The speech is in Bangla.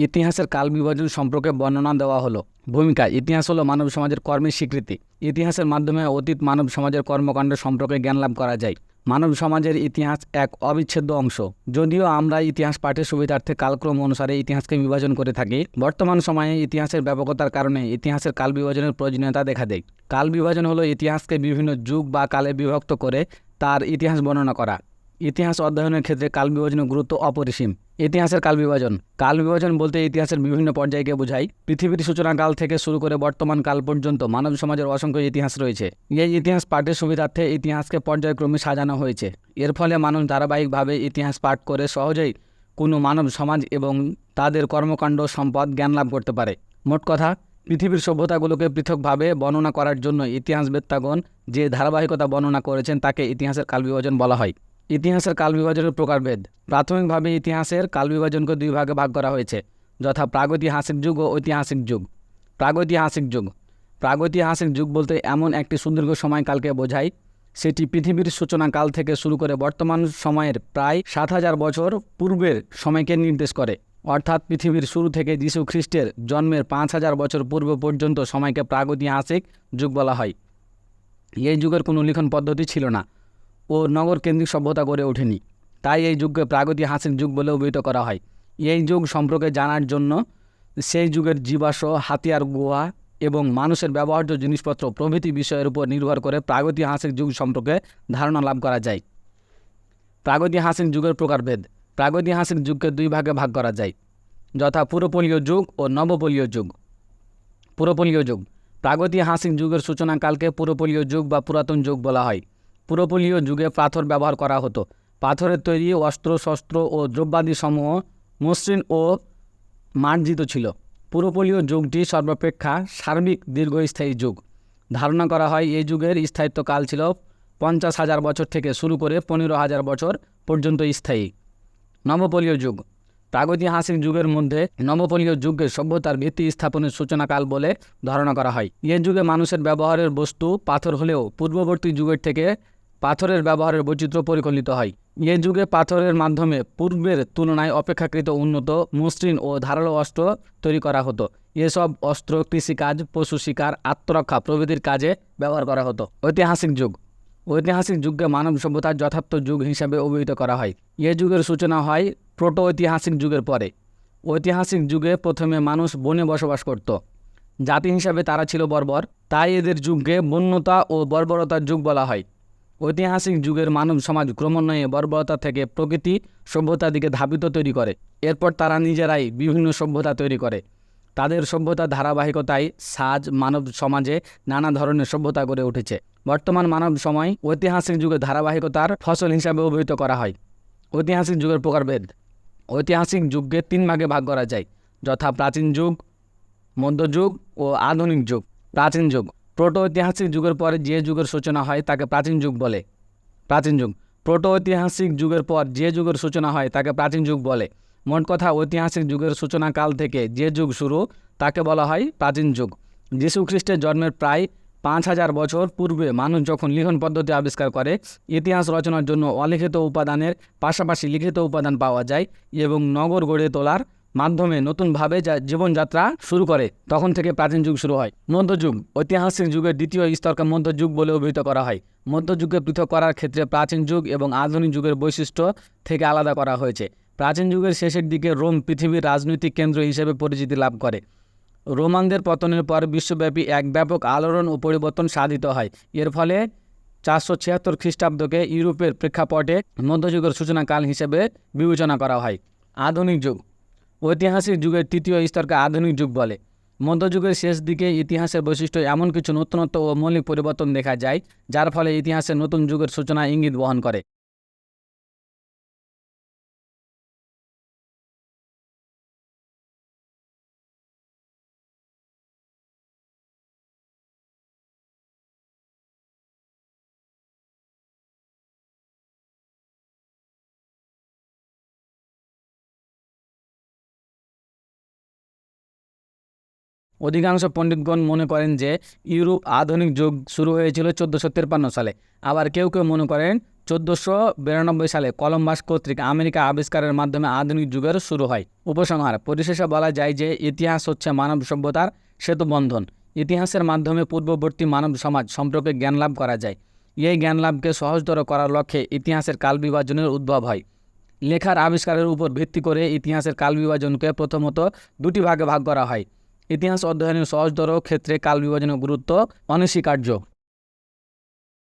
ইতিহাসের কাল বিভাজন সম্পর্কে বর্ণনা দেওয়া হলো। ভূমিকা, ইতিহাস হলো মানব সমাজের কর্মের স্বীকৃতি। ইতিহাসের মাধ্যমে অতীত মানব সমাজের কর্মকাণ্ড সম্পর্কে জ্ঞান লাভ করা যায়। মানব সমাজের ইতিহাস এক অবিচ্ছেদ্য অংশ। যদিও আমরা ইতিহাস পাঠের সুবিধার্থে কালক্রম অনুসারে ইতিহাসকে বিভাজন করে থাকি, বর্তমান সময়ে ইতিহাসের ব্যাপকতার কারণে ইতিহাসের কাল বিভাজনের প্রয়োজনীয়তা দেখা দেয়। কাল বিভাজন হলো ইতিহাসকে বিভিন্ন যুগ বা কালে বিভক্ত করে তার ইতিহাস বর্ণনা করা। ইতিহাস অধ্যয়নের ক্ষেত্রে কাল বিভাজনের গুরুত্ব অপরিসীম। ইতিহাসের কাল বিভাজন। কাল বিভাজন বলতে ইতিহাসের বিভিন্ন পর্যায়কে বোঝায়। পৃথিবীর সূচনা কাল থেকে শুরু করে বর্তমান কাল পর্যন্ত মানব সমাজের অসংখ্য ইতিহাস রয়েছে। এই ইতিহাস পাঠের সুবিধার্থে ইতিহাসকে পর্যায়ক্রমে সাজানো হয়েছে। এর ফলে মানুষ ধারাবাহিকভাবে ইতিহাস পাঠ করে সহজেই কোনো মানব সমাজ এবং তাদের কর্মকাণ্ড, সম্পদ, জ্ঞান লাভ করতে পারে। মোট কথা, পৃথিবীর সভ্যতাগুলোকে পৃথকভাবে বর্ণনা করার জন্য ইতিহাসবেত্তাগণ যে ধারাবাহিকতা বর্ণনা করেছেন তাকে ইতিহাসের কাল বিভাজন বলা হয়। ইতিহাসের কাল বিভাজনের প্রকারভেদ। প্রাথমিকভাবে ইতিহাসের কাল বিভাজনকে দুই ভাগে ভাগ করা হয়েছে, যথা প্রাগৈতিহাসিক যুগ ও ঐতিহাসিক যুগ। প্রাগৈতিহাসিক যুগ। প্রাগৈতিহাসিক যুগ বলতে এমন একটি সুদীর্ঘ সময়কালকে বোঝায়, সেটি পৃথিবীর সূচনাকাল থেকে শুরু করে বর্তমান সময়ের প্রায় সাত হাজার বছর পূর্বের সময়কে নির্দেশ করে। অর্থাৎ পৃথিবীর শুরু থেকে যীশু খ্রিস্টের জন্মের পাঁচ হাজার বছর পূর্ব পর্যন্ত সময়কে প্রাগৈতিহাসিক যুগ বলা হয়। এই যুগের কোনো লিখন পদ্ধতি ছিল না। ও নগর কেন্দ্রিক সভ্যতা গড়ে ওঠেনি। তাই এই যুগকে প্রাগৈতিহাসিক যুগ বলে অভিহিত করা হয়। এই যুগ সম্পর্কে জানার জন্য সেই যুগের জীবাশ্ম, হাতিয়ার গুহা এবং মানুষের ব্যবহার্য জিনিসপত্র প্রভৃতি বিষয়ের উপর নির্ভর করে প্রাগৈতিহাসিক যুগ সম্পর্কে ধারণা লাভ করা যায়। প্রাগৈতিহাসিক যুগের প্রকারভেদ। প্রাগৈতিহাসিক যুগকে দুই ভাগে ভাগ করা যায়। যথা পুরোপলীয় যুগ ও নবপলীয় যুগ। পুরোপলীয় যুগ। প্রাগৈতিহাসিক যুগের সূচনাকালকে পুরোপলীয় যুগ বা পুরাতন যুগ বলা হয়। পুরোপলীয় যুগে পাথর ব্যবহার করা হতো। পাথরের তৈরি অস্ত্র শস্ত্র ও দ্রব্যাদি সমূহ মসৃণ ও মার্জিত ছিল। পুরোপলীয় যুগটি সর্বাপেক্ষা সার্বিক দীর্ঘস্থায়ী যুগ। ধারণা করা হয়, এই যুগের স্থায়িত্বকাল ছিল পঞ্চাশ হাজার বছর থেকে শুরু করে পনেরো হাজার বছর পর্যন্ত স্থায়ী। নবপলীয় যুগ। প্রাগৈতিহাসিক যুগের মধ্যে নবপলীয় যুগে সভ্যতার ভিত্তি স্থাপনের সূচনাকাল বলে ধারণা করা হয়। এ যুগে মানুষের ব্যবহারের বস্তু পাথর হলেও পূর্ববর্তী যুগের থেকে পাথরের ব্যবহারের বৈচিত্র্য পরিকল্পিত হয়। এ যুগে পাথরের মাধ্যমে পূর্বের তুলনায় অপেক্ষাকৃত উন্নত, মসৃণ ও ধারালো অস্ত্র তৈরি করা হতো। এসব অস্ত্র কৃষিকাজ, পশু শিকার, আত্মরক্ষা প্রভৃতির কাজে ব্যবহার করা হতো। ঐতিহাসিক যুগ। ঐতিহাসিক যুগকে মানব সভ্যতার যথার্থ যুগ হিসাবে অভিহিত করা হয়। এ যুগের সূচনা হয় প্রোটো ঐতিহাসিক যুগের পরে। ঐতিহাসিক যুগে প্রথমে মানুষ বনে বসবাস করত। জাতি হিসাবে তারা ছিল বর্বর। তাই এদের যুগকে বন্যতা ও বর্বরতার যুগ বলা হয়। ঐতিহাসিক যুগের মানব সমাজ ক্রমান্বয়ে বর্বরতা থেকে প্রকৃতি সভ্যতার দিকে ধাবিত তৈরি করে। এরপর তারা নিজেরাই বিভিন্ন সভ্যতা তৈরি করে। তাদের সভ্যতার ধারাবাহিকতায় সাজ মানব সমাজে নানা ধরনের সভ্যতা গড়ে উঠেছে। বর্তমান মানব সময় ঐতিহাসিক যুগের ধারাবাহিকতার ফসল হিসাবে অভিহিত করা হয়। ঐতিহাসিক যুগের প্রকারভেদ। ঐতিহাসিক যুগকে তিন ভাগে ভাগ করা যায়। যথা প্রাচীন যুগ, মধ্যযুগ ও আধুনিক যুগ। প্রাচীন যুগ। প্রোটো ঐতিহাসিক যুগের পরে যে যুগের সূচনা হয় তাকে প্রাচীন যুগ বলে। প্রাচীন যুগ। প্রোটো ঐতিহাসিক যুগের পর যে যুগের সূচনা হয় তাকে প্রাচীন যুগ বলে। মোট কথা, ঐতিহাসিক যুগের সূচনাকাল থেকে যে যুগ শুরু তাকে বলা হয় প্রাচীন যুগ। যীশু খ্রিস্টের জন্মের প্রায় পাঁচ হাজার বছর পূর্বে মানুষ যখন লিখন পদ্ধতি আবিষ্কার করে, ইতিহাস রচনার জন্য অলিখিত উপাদানের পাশাপাশি লিখিত উপাদান পাওয়া যায় এবং নগর গড়ে তোলার মাধ্যমে নতুনভাবে যা জীবনযাত্রা শুরু করে, তখন থেকে প্রাচীন যুগ শুরু হয়। মধ্যযুগ, ঐতিহাসিক যুগের দ্বিতীয় স্তরকে মধ্যযুগ বলে অভিহিত করা হয়। মধ্যযুগকে পৃথক করার ক্ষেত্রে প্রাচীন যুগ এবং আধুনিক যুগের বৈশিষ্ট্য থেকে আলাদা করা হয়েছে। প্রাচীন যুগের শেষের দিকে রোম পৃথিবীর রাজনৈতিক কেন্দ্র হিসেবে পরিচিতি লাভ করে। রোমানদের পতনের পর বিশ্বব্যাপী এক ব্যাপক আলোড়ন ও পরিবর্তন সাধিত হয়। এর ফলে চারশো ছিয়াত্তর খ্রিস্টাব্দকে ইউরোপের প্রেক্ষাপটে মধ্যযুগের সূচনাকাল হিসেবে বিবেচনা করা হয়। আধুনিক যুগ ঐতিহাসিক যুগের তৃতীয় স্তরকে আধুনিক যুগ বলে। মধ্যযুগের শেষ দিকে ইতিহাসের বৈশিষ্ট্য এমন কিছু নতুনত্ব ও মৌলিক পরিবর্তন দেখা যায়, যার ফলে ইতিহাসের নতুন যুগের সূচনা ইঙ্গিত বহন করে। অধিকাংশ পণ্ডিতগণ মনে করেন যে ইউরোপ আধুনিক যুগ শুরু হয়েছিল চোদ্দোশো তেপ্পান্ন সালে। আবার কেউ কেউ মনে করেন চোদ্দোশো বিরানব্বই সালে কলম্বাস কর্তৃক আমেরিকা আবিষ্কারের মাধ্যমে আধুনিক যুগের শুরু হয়। উপসংহার, পরিশেষে বলা যায় যে ইতিহাস হচ্ছে মানব সভ্যতার সেতুবন্ধন। ইতিহাসের মাধ্যমে পূর্ববর্তী মানব সমাজ সম্পর্কে জ্ঞান লাভ করা যায়। এই জ্ঞান লাভকে সহজতর করার লক্ষ্যে ইতিহাসের কাল বিভাজনের উদ্ভব হয়। লেখার আবিষ্কারের উপর ভিত্তি করে ইতিহাসের কাল বিভাজনকে প্রথমত দুটি ভাগে ভাগ করা হয়। ইতিহাস অধ্যয়নের সহজতর ক্ষেত্রে কাল বিভাজনের গুরুত্ব অনস্বীকার্য।